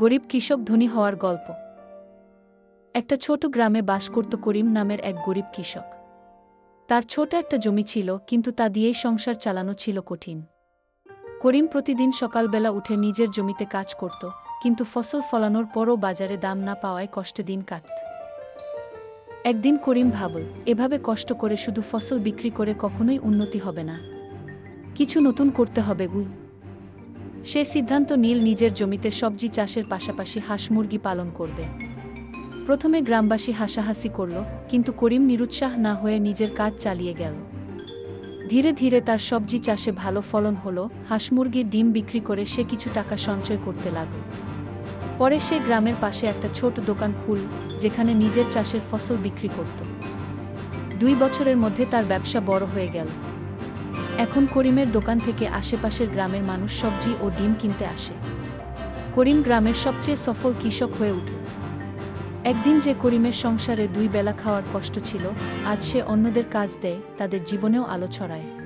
গরিব কৃষক ধনী হওয়ার গল্প। একটা ছোট গ্রামে বাস করত করিম নামের এক গরিব কৃষক। তার ছোট একটা জমি ছিল, কিন্তু তা দিয়েই সংসার চালানো ছিল কঠিন। করিম প্রতিদিন সকালবেলা উঠে নিজের জমিতে কাজ করত, কিন্তু ফসল ফলানোর পরও বাজারে দাম না পাওয়ায় কষ্টে দিন কাটত। একদিন করিম ভাবল, এভাবে কষ্ট করে শুধু ফসল বিক্রি করে কখনোই উন্নতি হবে না। কিছু নতুন করতে হবে গুই সে সিদ্ধান্ত নীল নিজের জমিতে সবজি চাষের পাশাপাশি হাঁস মুরগি পালন করবে। প্রথমে গ্রামবাসী হাসাহাসি করল, কিন্তু করিম নিরুৎসাহ না হয়ে নিজের কাজ চালিয়ে গেল। ধীরে ধীরে তার সবজি চাষে ভালো ফলন হলো, হাঁস মুরগির ডিম বিক্রি করে সে কিছু টাকা সঞ্চয় করতে লাগল। পরে সে গ্রামের পাশে একটা ছোট দোকান খুল, যেখানে নিজের চাষের ফসল বিক্রি করত। দুই বছরের মধ্যে তার ব্যবসা বড় হয়ে গেল। এখন করিমের দোকান থেকে আশেপাশের গ্রামের মানুষ সবজি ও ডিম কিনতে আসে। করিম গ্রামের সবচেয়ে সফল কৃষক হয়ে উঠল একদিন যে করিমের সংসারে দুই বেলা খাওয়ার কষ্ট ছিল, আজ সে অন্যদের কাজ দেয়, তাদের জীবনেও আলো ছড়ায়।